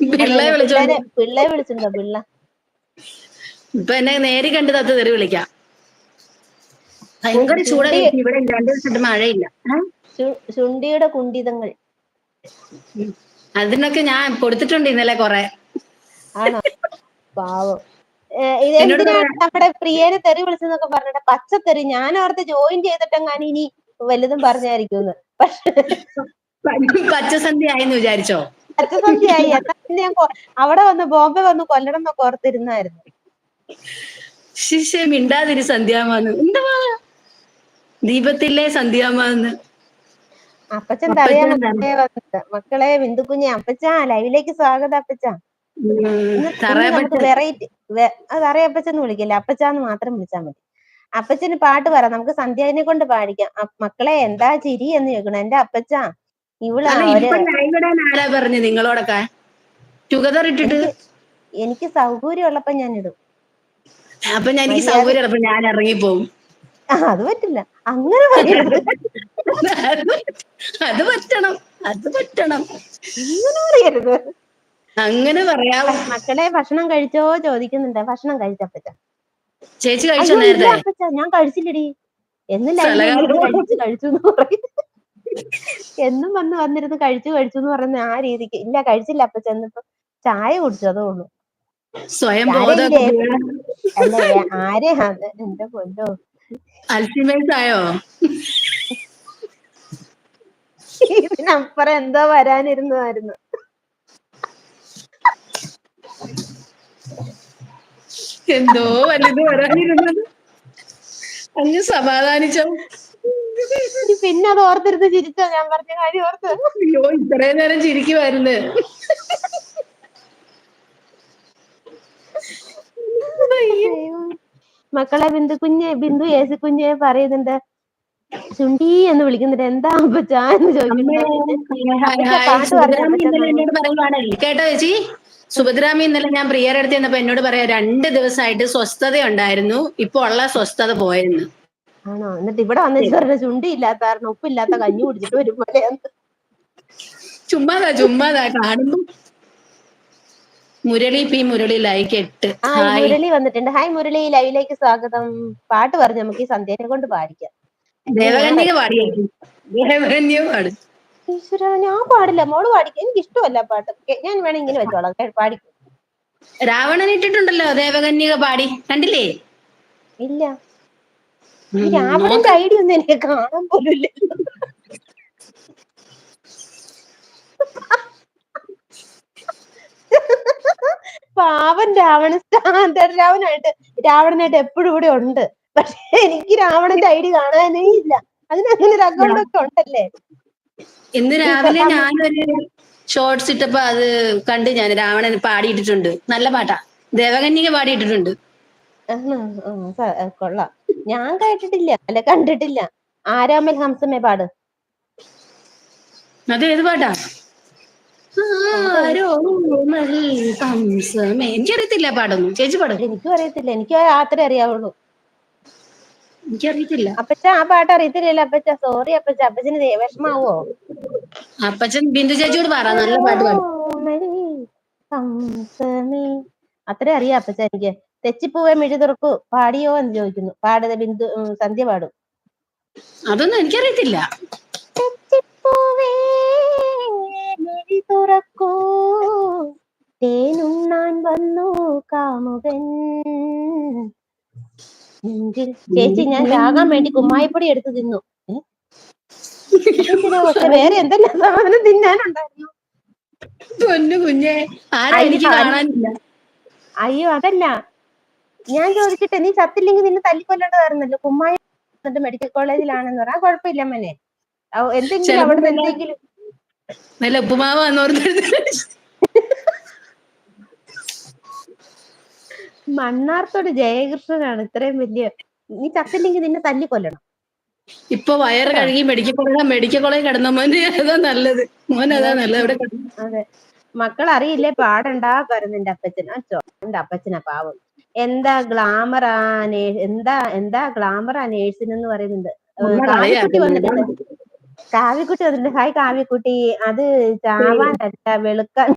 പിള്ളയെ വിളിച്ചിട്ടുണ്ടോ? പിള്ള. ഇപ്പൊ എന്നെ നേരി കണ്ട് തത്ത് തെറി വിളിക്കാം. ഭയങ്കര ചൂടായി ഇവിടെ രണ്ടു ദിവസമായിട്ട് മഴയില്ല? ചുണ്ടിയുടെ കുണ്ടിതങ്ങൾ. അതിനൊക്കെ ഞാൻ കൊടുത്തിട്ടുണ്ട് ഇന്നലെ കൊറേ. ആണോ? പാവം. നമ്മുടെ പ്രിയനെ തെറി വിളിച്ചെന്നൊക്കെ പറഞ്ഞിട്ട് പച്ചത്തെറി ഞാൻ ഓർത്ത് ജോയിൻ ചെയ്തിട്ടെങ്ങാനും ഇനി വലുതും പറഞ്ഞായിരിക്കും പക്ഷെ പച്ചസന്ധി ആയെന്ന് വിചാരിച്ചോ? പച്ചസന്ധ്യയായി എന്നാ പിന്നെ ഞാൻ അവിടെ വന്ന് ബോംബെ വന്ന് കൊല്ലണം എന്നൊക്കെ ഓർത്തിരുന്നായിരുന്നു. ശിഷ്യം മിണ്ടാതിരി സന്ധ്യാമാന്ന്. എന്താ ദീപത്തിലെ സന്ധ്യാമാന്ന്. അപ്പച്ചൻ തറയാണ്? വന്നിട്ട് മക്കളെ ബിന്ദുക്കുഞ്ഞെ അപ്പച്ച ലൈവിലേക്ക് സ്വാഗതം അപ്പച്ച. വെറൈറ്റി അപ്പച്ചെന്ന് വിളിക്കില്ല. അപ്പച്ചാന്ന് മാത്രം വിളിച്ചാൽ മതി. അപ്പച്ചന് പാട്ട് പറ. നമുക്ക് സന്ധ്യാനെ കൊണ്ട് പാടിക്കാം. മക്കളെ എന്താ ചിരി എന്ന് ചോദിക്കണം. എന്റെ അപ്പച്ച ഇടാൻ ആരാ പറഞ്ഞു നിങ്ങളോടൊക്കെ? ടുഗദർ ഇട്ടിട്ട്? എനിക്ക് സൗകര്യം ഉള്ളപ്പോ ഞാൻ ഇടും അപ്പൊ ഞാൻ എനിക്ക് സൗകര്യം ഞാൻ ഇറങ്ങി ആ, അത് പറ്റില്ല. അങ്ങനെ അത് പറ്റണം. അത് പറ്റണം. അങ്ങനെ പറയരുത്. അങ്ങനെ പറയാവൂ? മക്കളെ ഭക്ഷണം കഴിച്ചോ ചോദിക്കുന്നുണ്ട്. ഭക്ഷണം കഴിച്ചപ്പച്ച ചേച്ചി കഴിച്ചോ ഞാൻ കഴിച്ചില്ലടി. എന്നും കഴിച്ചു കഴിച്ചു എന്ന് പറയും. എന്നും വന്ന് വന്നിരുന്ന് കഴിച്ചു കഴിച്ചു എന്ന് പറയുന്ന ആ രീതിക്ക്. ഇല്ല കഴിച്ചില്ല. അപ്പൊ ചെന്നപ്പോ ചായ കുടിച്ചു അതേ ഉള്ളൂ സ്വയം? അല്ല ആരെ? എന്റെ പൊന്നോ. അൽസിമേഴ്സ് ആയോ? ഇതിനപ്പുറം എന്തോ വരാനിരുന്നതായിരുന്നു. എന്തോ വലുത് വരാനിരുന്നത്? അങ്ങ് സമാധാനിച്ചോ? പിന്നെ അത് ഓർത്തിരുന്ന് ചിരിച്ചോ? ഞാൻ പറഞ്ഞ കാര്യം ഓർത്ത്? അയ്യോ ഇത്രയും നേരം ചിരിക്കുമായിരുന്നു മക്കളെ ബിന്ദു കുഞ്ഞ് ബിന്ദു ഏസി കുഞ്ഞെ പറയുന്നുണ്ട് ചുണ്ടി എന്ന് വിളിക്കുന്നുണ്ട്. എന്താ അപ്പച്ചാ എന്ന് ചോദിക്കുന്നുണ്ട് കേട്ടോ ചേച്ചി? സുഭദ്രാമി ഇന്നലെ ഞാൻ പ്രിയർ അടുത്ത് ചെന്നപ്പോ എന്നോട് പറയാ രണ്ട് ദിവസമായിട്ട് സ്വസ്ഥത ഉണ്ടായിരുന്നു ഇപ്പൊ ഉള്ള സ്വസ്ഥത പോയെന്ന്. ആണോ? എന്നിട്ട് ഇവിടെ വന്നിട്ട് ചുണ്ടി ഇല്ലാത്ത കാരണം ഉപ്പില്ലാത്ത കഞ്ഞി കുടിച്ചിട്ട് വരും പോലെയാണ്. ചുമ്മാതാ ചുമ്മാതാ കാണുമ്പോ. മുരളി പി മുരളി ലൈക്ക് എട്ട്. മുരളി വന്നിട്ടുണ്ട്. ഹായ് മുരളി. ലൈവിലേക്ക് സ്വാഗതം. പാട്ട് പറഞ്ഞു നമുക്ക് ഈ സന്ധ്യനെ കൊണ്ട് പാടിക്കാം. പാടും. ഈശ്വര ഞാൻ പാടില്ല. മോൾ പാടിക്കും. എനിക്ക് ഇഷ്ടമല്ല പാട്ട് ഞാൻ വേണേ ഇങ്ങനെ വെച്ചോളാം. പാടിക്കും. രാവണൻ ഇട്ടിട്ടുണ്ടല്ലോ ദേവകന്യക പാടി. കണ്ടില്ലേ? ഇല്ല. രാവണന്റെ ഐഡിയ ഒന്നും എനിക്ക് കാണാൻ പോലും പാവൻ രാവണ രാവണായിട്ട് രാവണനായിട്ട് എപ്പോഴും ഇവിടെ ഉണ്ട്. പക്ഷെ എനിക്ക് രാവണന്റെ ഐഡി കാണാനേ ഇല്ല. അതിനങ്ങനെ ഒരു അക്കൗണ്ട് ഒക്കെ ഉണ്ടല്ലേ? ഇന്ന് രാവിലെ ഞാനൊരു ഷോർട്സ് ഇട്ടപ്പോ അത് കണ്ട് ഞാൻ രാവണൻ പാടിയിട്ടിട്ടുണ്ട്. നല്ല പാട്ടാ. ദേവകന്യക പാടിയിട്ടിട്ടുണ്ട്. കൊള്ളാം. ഞാൻ കേട്ടിട്ടില്ല അല്ല കണ്ടിട്ടില്ല. ആരാമൽ ഹംസമേ പാട് അത് ഏത് പാട്ടാ. എനിക്കറിയത്തില്ല. പാടൊന്നും. ചേച്ചി പാടും. എനിക്കും അറിയത്തില്ല എനിക്ക് അത്രേ അറിയാവുള്ളൂ. എനിക്കറിയത്തില്ല. അപ്പച്ച ആ പാട്ട് അറിയത്തില്ലല്ലോ അപ്പച്ച. സോറി അപ്പച്ച. അപ്പച്ചന് വിഷമാവോ? അപ്പച്ചൻ ബിന്ദു ചേച്ചിയോട് പറ. നല്ല പാട്ട് പാടും. അത്രേ അറിയാം അപ്പച്ച എനിക്ക്. തെച്ചിപ്പൂവെ മിഴി തുറക്കൂ പാടിയോ എന്ന് ചോദിക്കുന്നു. പാടത് ബിന്ദു സന്ധ്യ പാടും. അതൊന്നും എനിക്കറിയത്തില്ല. തെച്ചിപ്പൂവേ മിഴി തുറക്കൂ തേനുണ്ണാൻ വന്നു കാമുകൻ. ചേച്ചി ഞാൻ ചാകാൻ വേണ്ടി കുമ്മായിപ്പൊടി എടുത്തു തിന്നു. വേറെ എന്തെല്ലാം സാധനം തിന്നാനുണ്ടായിരുന്നു? പൊന്നു കുഞ്ഞെ ആരാ എനിക്ക് കാണാനില്ല അയ്യോ അതല്ല. ഞാൻ ചോദിക്കട്ടെ നീ ചത്തില്ലെങ്കിൽ നിന്നെ തല്ലിക്കൊല്ലേണ്ടതായിരുന്നല്ലോ? കുമ്മായി മെഡിക്കൽ കോളേജിലാണെന്ന് പറയാം കുഴപ്പമില്ല മനെ. എന്തെങ്കിലും അവിടെ എന്തെങ്കിലും നല്ല ഉപ്പുമാവ് വന്നോർത്ത് മണ്ണാർത്തോട് ജയകൃഷ്ണനാണ് ഇത്രയും വലിയ നീ ചത്തില്ലെങ്കിൽ നിന്നെ തല്ലിക്കൊല്ലണം. ഇപ്പൊ വയറ് കഴുകി മെഡിക്കൽ കോളേജ് മെഡിക്കൽ കോളേജ് കിടന്ന മോന് അതാ നല്ലത്. മോൻ അതാ നല്ലത് അവിടെ കിടന്നു. അതെ. മക്കൾ അറിയില്ലേ പാടണ്ടാ പറഞ്ഞു എന്റെ അപ്പച്ചൻ എന്റെ അപ്പച്ചനാ പാവം. എന്താ ഗ്ലാമർ ആ എന്താ എന്താ ഗ്ലാമർ നേഴ്സിന് എന്ന് പറയുന്നുണ്ട്. കളിയാക്കുന്നു. വന്നിട്ടുണ്ട്. കാവ്യക്കുട്ടി വന്നിട്ടുണ്ട്. ഹായ് കാവ്യക്കുട്ടി അത് ചാവാനല്ല വെളുക്കാൻ